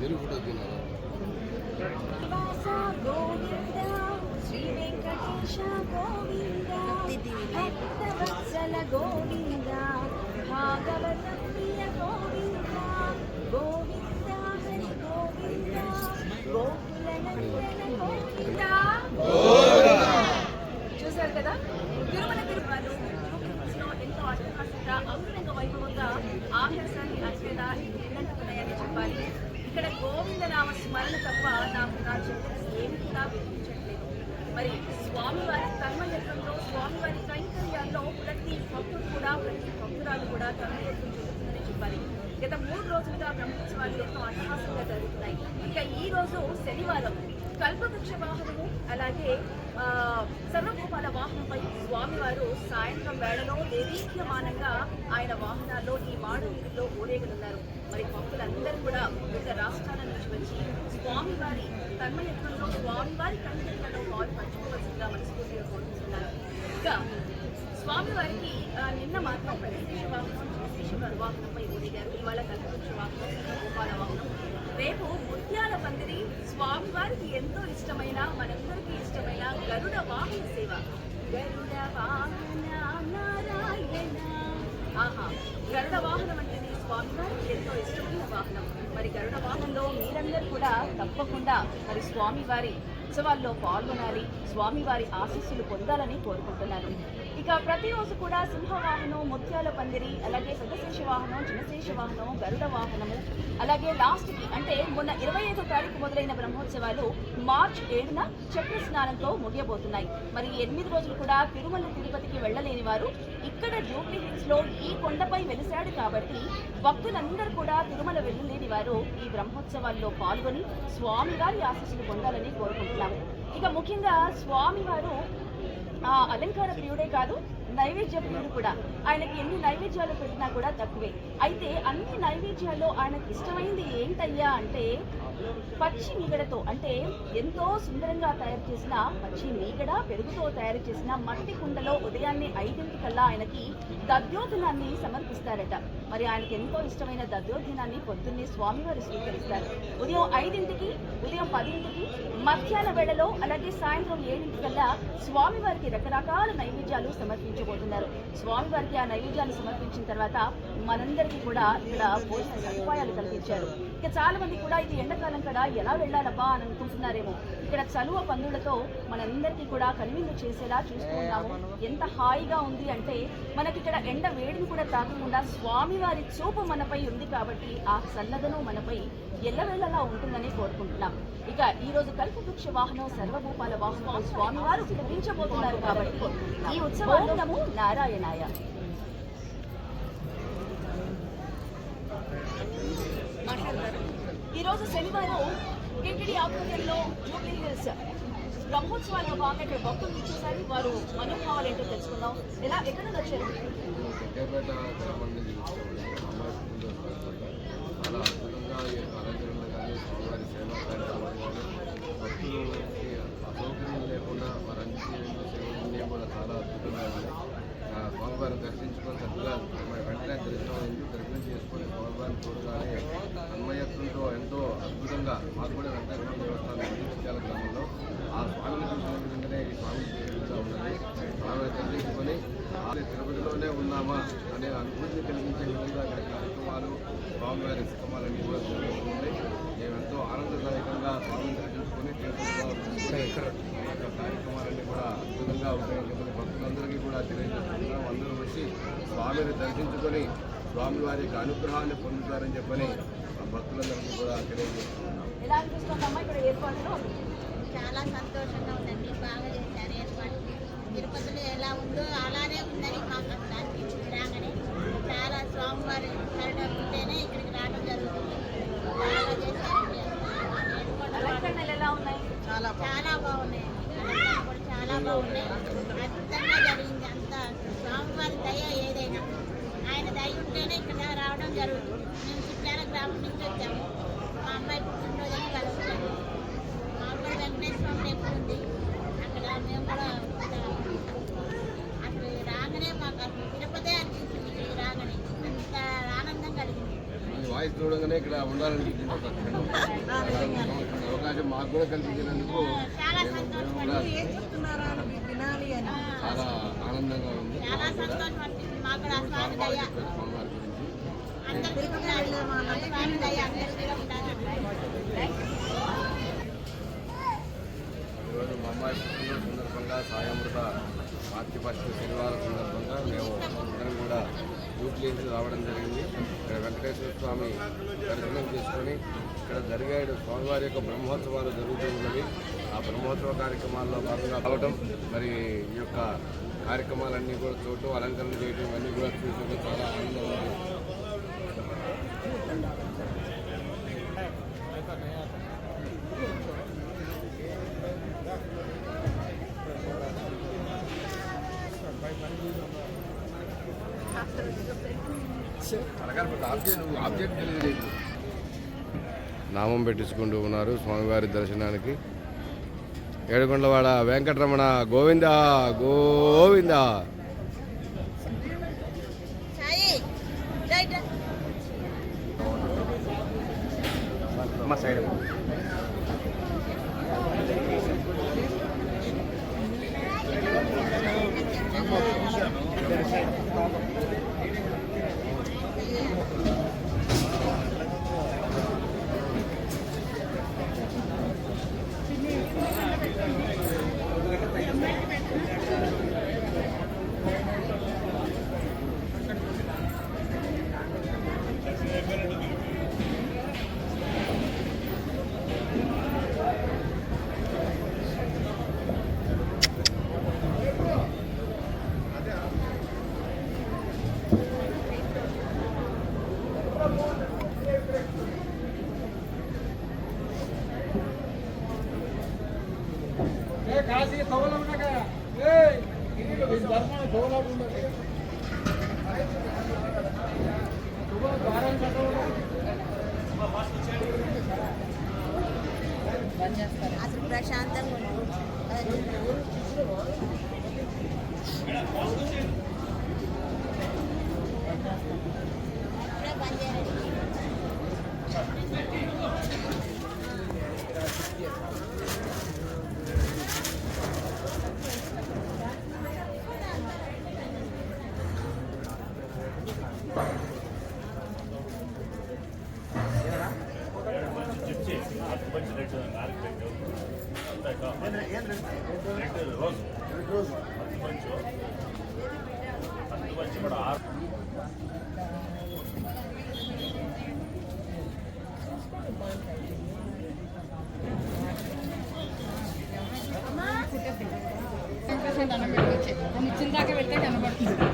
మీరు ఫోటో తిన్నారు గోవింద భాగవత ప్రియ గోవింద గోవింద హరి గోవింద గోకుల నందన గోవింద చూశారు కదా తిరుమల తిరుమలలో తిరుపతిలో ఎంతో అట్టహాసంగా అంగరంగ వైభవంగా ఆకాశాన్ని అత్యంత ఎన్నంటున్నాయని చెప్పాలి ఇక్కడ గోవిందనామ స్మరణ తప్ప నాకు నా జీవితం ఏమి కూడా వినిపించట్లేదు. మరి స్వామివారి కర్మయత్నంలో స్వామివారి కైంకర్యాల్లో ప్రతి భక్తుడు కూడా ప్రతి భక్తురాలు కూడా కర్మయత్నం జరుగుతుందని చెప్పాలి. గత మూడు రోజులుగా బ్రహ్మోత్సవాలు ఎంతో అట్టహాసంగా జరుగుతున్నాయి. ఇక ఈ రోజు శనివారం. కల్పవృక్ష వాహనము అలాగే సర్వగోపాల సర్వభూపాల వాహనంపై స్వామివారు సాయంత్రం వేళలో దేదీప్యమానంగా ఆయన వాహనాల్లో ఈ మాడు వీధిలో ఊరేగనున్నారు. మరి భక్తులందరూ కూడా వివిధ రాష్ట్రాల నుంచి వచ్చి స్వామివారి తన్మయత్వంలో స్వామివారి కైంకర్యాల్లో వారు పంచుకోవాల్సిందిగా మనస్ఫూర్తిగా కోరుకుంటున్నారు. ఇంకా స్వామివారికి నిన్న మాత్రం ప్రతిశేష వాహనం శేషవారి వాహనంపై ఊరేగారు. ఇవాళ కల్పవృక్ష వాహనం గోపాల వాహనం. రేపు ముత్యాల పందిరి వారికి ఎంతో ఇష్టమైన మనందరికీ ఇష్టమైన గరుడ వాహన సేవ. గరుడ వాహన నారాయణ. ఆహా గరుడ వాహనం అంటేనే స్వామివారికి ఎంతో ఇష్టమైన వాహనం. మరి గరుడ వాహనంలో మీరందరూ కూడా తప్పకుండా మరి స్వామివారి ఉత్సవాల్లో పాల్గొనాలి స్వామివారి ఆశీస్సులు పొందాలని కోరుకుంటున్నాను. ఇక ప్రతిరోజు కూడా సింహవాహనం ముత్యాల పందిరి అలాగే పెద్దశేష వాహనం చిన్నశేష వాహనం గరుడ వాహనము అలాగే లాస్ట్కి అంటే మొన్న ఇరవై ఐదో తారీఖు మొదలైన బ్రహ్మోత్సవాలు మార్చ్ ఏడున చక్ర స్నానంతో ముగియబోతున్నాయి. మరి ఎనిమిది రోజులు కూడా తిరుమల తిరుపతికి వెళ్ళలేని వారు ఇక్కడ జూబ్లీ హిల్స్లో ఈ కొండపై వెలిశాడు కాబట్టి భక్తులందరూ కూడా తిరుమల వెళ్ళలేని వారు ఈ బ్రహ్మోత్సవాల్లో పాల్గొని స్వామివారి ఆశీస్సులు పొందాలని కోరుకుంటున్నాము. ఇక ముఖ్యంగా స్వామివారు ఆ అలంకార ప్రియుడే కాదు నైవేద్య ప్రియుడు కూడా. ఆయనకి ఎన్ని నైవేద్యాలు పెట్టినా కూడా తక్కువే. అయితే అన్ని నైవేద్యాల్లో ఆయనకి ఇష్టమైంది ఏంటయ్యా అంటే పచ్చి మీగడతో అంటే ఎంతో సుందరంగా తయారు చేసిన పచ్చి మీగడ పెరుగుతో తయారు చేసిన మట్టి కుండలో ఉదయాన్నే ఐదింటికల్లా ఆయనకి దద్యోధనాన్ని సమర్పిస్తారట. మరి ఆయనకి ఎంతో ఇష్టమైన దద్యోధనాన్ని పొద్దున్నే స్వామివారు స్వీకరిస్తారు. ఉదయం ఐదింటికి ఉదయం పదింటికి మధ్యాహ్న వేళలో అలాగే సాయంత్రం ఏడింటికల్లా స్వామివారికి రకరకాల నైవేద్యాలు సమర్పించబోతున్నారు. స్వామివారికి ఆ నైవేద్యాలు సమర్పించిన తర్వాత మనందరికీ కూడా ఇక్కడ భోజన సదుపాయాలు కల్పించారు. ఇక చాలా మంది కూడా ఇది ఎండాకాలం కదా ఎలా వెళ్ళాలబ్బా అని అనుకుంటున్నారేమో. ఇక్కడ చలువ పందులతో మనందరికీ కూడా కనువిందు చేసేలా చూస్తూ ఎంత హాయిగా ఉంది అంటే మనకి ఇక్కడ ఎండ వేడిని కూడా తాకకుండా స్వామివారి చూపు మనపై ఉంది కాబట్టి ఆ చల్లదనం మనపై ఎల్లవేళలా ఉంటుందని కోరుకుంటున్నాం. ఇక ఈ రోజు కల్పవృక్ష వాహనం సర్వభూపాల వాహనం స్వామివారు వివరించబోతున్నారు కాబట్టి ఈ ఉత్సవం నారాయణాయ. ఈ రోజు శనివారం టిటిడి ఆధ్వర్యంలో జూబ్లీ హిల్స్ బ్రహ్మోత్సవాల్లో భాగంగా ఇక్కడ భక్తులు ఇచ్చేసారి వారు మనోభావాలు ఏంటో తెలుసుకుందాం. ఎలా ఎక్కడ నుంచి వచ్చారు చాలా అద్భుతంగా అలంకరణలు కానీ స్వామివారి సేవా కార్యక్రమాలు కానీ భక్తులకి అసౌకర్యం లేకుండా వారందరికీ సేవలన్నీ కూడా చాలా అద్భుతంగా ఉన్నాయి స్వామివారిని దర్శించుకొని చక్కగా మన వెంటనే దర్శనం అయింది. దర్శనం చేసుకొని స్వామివారిని చూడగానే విధంగా మాకు కూడా వెంకటేశ్వర దేవస్థానం విద్యాల గ్రామంలో ఆ స్వామిని చూసిన విధంగానే ఈ స్వామి ఉన్నది. స్వామిని దర్శించుకొని ఆలయ తిరుపతిలోనే ఉన్నామా అనే అనుభూతిని కలిగించే విధంగా అక్కడ కార్యక్రమాలు స్వామివారి శిఖమాలన్నీ కూడా జరుగుతుంది మేము ఎంతో ఆనందదాయకంగా స్వామిని దర్శించుకొని కార్యక్రమాలన్నీ కూడా అద్భుతంగా ఉపయోగించుకుని భక్తులందరికీ కూడా తెలియజేస్తున్నాం. అందరూ వచ్చి స్వామిని దర్శించుకొని స్వామివారి యొక్క అనుగ్రహాన్ని పొందుతారని చెప్పని ఆ భక్తులందరికీ కూడా తెలియజేస్తున్నాం. ఎలా అనిపిస్తుందమ్మా ఇక్కడ ఏర్పాట్లు చాలా సంతోషంగా ఉందండి. బాగా చేశారు ఏర్పాటు. తిరుపతిలో ఎలా ఉందో అలానే ఉందని మాకు అక్కడ అనిపించింది రాగానే. చాలా స్వామివారి కరుణ ఉంటేనే ఇక్కడికి రావడం జరుగుతుంది. బాగా చేశారండి. ఏర్పాట్లు అలంకరణలు ఎలా ఉన్నాయి? చాలా చాలా బాగున్నాయి. చాలా బాగున్నాయి. అద్భుతంగా జరిగింది. అంత స్వామివారి దయ ఏదైనా. ఆయన దయ ఉంటేనే ఇక్కడ రావడం జరుగుతుంది. మేము చిట్యాల గ్రామం నుంచి వచ్చాము. అమ్మాయి పుట్టినరోజు కలుస్తాము మా అమ్మాయి వెంకటేశ్వర స్వామి టెంపుల్ ఉంది అక్కడ మేము కూడా. అసలు రాగానే మాకు అసలు తిరుపతి అనిపించింది ఇక్కడికి రాగానే అంత ఆనందం కలిగింది వాయిస్ చూడగానే ఇక్కడ ఉండాలనిపించింది అవకాశం మాకు కూడా కల్పించినందుకు చాలా ఆనందంగా ఉంది చాలా సంతోషం అనిపించింది మాకు స్వామి బాగా దయ చెప్పారు స్వామివారి గురించి. అందరికీ ఉండాలి స్వామి దయ అందరికీ ఉండాలి ఈరోజు మా అమ్మాయి పుట్టినరోజు సందర్భంగా సాయమృత మాతృపక్ష శనివారం సందర్భంగా మేము అందరం కూడా డ్యూటీకి రావడం జరిగింది. ఇక్కడ వెంకటేశ్వర స్వామి దర్శనం చేసుకొని ఇక్కడ జరిగే స్వామివారి యొక్క బ్రహ్మోత్సవాలు జరుగుతూ ఉన్నవి ఆ బ్రహ్మోత్సవ కార్యక్రమాల్లో భాగంగా రావడం మరి ఈ యొక్క కార్యక్రమాలన్నీ కూడా చూడటం అలంకరణ చేయడం ఇవన్నీ కూడా చూసుకుంటే చాలా ఆనందంగా నామం పెట్టించుకుంటూ ఉన్నారు స్వామివారి దర్శనానికి. ఏడుకొండవాడ వెంకటరమణ గోవింద గోవింద. అసలు ప్రశాంతంగా ఇచ్చిన దాకా వెళ్తే కనబడుతుంది